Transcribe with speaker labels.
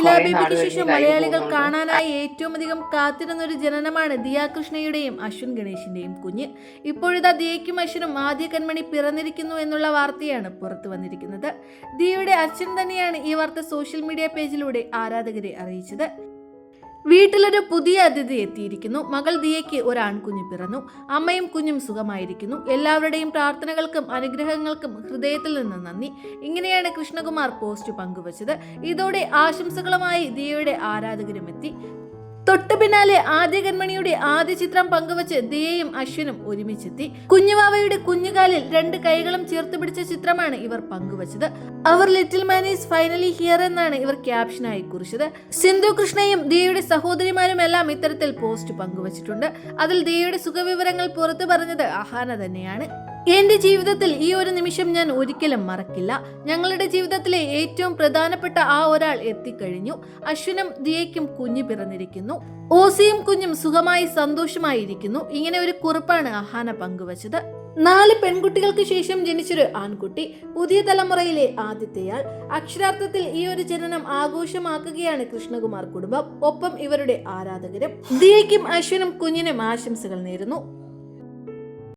Speaker 1: ലീലാ
Speaker 2: കുറേ
Speaker 1: ബേബിക്ക്
Speaker 2: നാൾ
Speaker 1: ശേഷം മലയാളികൾ കാണാനായി ഏറ്റവും അധികം കാത്തിരുന്ന ഒരു ജനനമാണ് ദിയാകൃഷ്ണയുടെയും അശ്വിൻ ഗണേശിന്റെയും കുഞ്ഞ്. ഇപ്പോഴിതാ ദിയയ്ക്കും അശ്വിനും ആദ്യ കൺമണി പിറന്നിരിക്കുന്നു എന്നുള്ള വാർത്തയാണ് പുറത്തു വന്നിരിക്കുന്നത്. ദിയയുടെ അച്ഛൻ തന്നെയാണ് ഈ വാർത്ത സോഷ്യൽ മീഡിയ പേജിലൂടെ ആരാധകരെ അറിയിച്ചത്. വീട്ടിലൊരു പുതിയ അതിഥി എത്തിയിരിക്കുന്നു. മകൾ ദിയയ്ക്ക് ഒരു ആൺകുഞ്ഞ് പിറന്നു. അമ്മയും കുഞ്ഞും സുഖമായിരിക്കുന്നു. എല്ലാവരുടെയും പ്രാർത്ഥനകൾക്കും അനുഗ്രഹങ്ങൾക്കും ഹൃദയത്തിൽ നിന്ന് നന്ദി. ഇങ്ങനെയാണ് കൃഷ്ണകുമാർ പോസ്റ്റ് പങ്കുവച്ചത്. ഇതോടെ ആശംസകളുമായി ദിയയുടെ ആരാധകരും എത്തി തൊട്ടു പിന്നാലെ ആദ്യ കൺമണിയുടെ ആദ്യ ചിത്രം പങ്കുവച്ച് ദിയയും അശ്വിനും ഒരുമിച്ചെത്തി. കുഞ്ഞുവാവയുടെ കുഞ്ഞുകാലിൽ രണ്ട് കൈകളും ചേർത്ത് പിടിച്ച ചിത്രമാണ് ഇവർ പങ്കുവച്ചത്. അവർ little man is finally here എന്നാണ് ഇവർ ക്യാപ്ഷനായി കുറിച്ചത്. സിന്ധു കൃഷ്ണയും ദിയയുടെ സഹോദരിമാരും എല്ലാം ഇത്തരത്തിൽ പോസ്റ്റ് പങ്കുവച്ചിട്ടുണ്ട്. അതിൽ ദിയയുടെ സുഖവിവരങ്ങൾ പുറത്തു പറഞ്ഞത് അഹാന തന്നെയാണ്. എന്റെ ജീവിതത്തിൽ ഈ ഒരു നിമിഷം ഞാൻ ഒരിക്കലും മറക്കില്ല. ഞങ്ങളുടെ ജീവിതത്തിലെ ഏറ്റവും പ്രധാനപ്പെട്ട ആ ഒരാൾ എത്തിക്കഴിഞ്ഞു. അശ്വിനും ദിയയ്ക്കും കുഞ്ഞു പിറന്നിരിക്കുന്നു. ഓസിയും കുഞ്ഞും സുഖമായി സന്തോഷമായിരിക്കുന്നു. ഇങ്ങനെ ഒരു കുറിപ്പാണ് അഹാന പങ്കുവച്ചത്. നാല് പെൺകുട്ടികൾക്ക് ശേഷം ജനിച്ചൊരു ആൺകുട്ടി പുതിയ തലമുറയിലെ ആദ്യത്തെയാൾ. അക്ഷരാർത്ഥത്തിൽ ഈ ഒരു ജനനം ആഘോഷമാക്കുകയാണ് കൃഷ്ണകുമാർ കുടുംബം. ഒപ്പം ഇവരുടെ ആരാധകരും. ദിയയ്ക്കും അശ്വിനും കുഞ്ഞിനും ആശംസകൾ നേരുന്നു.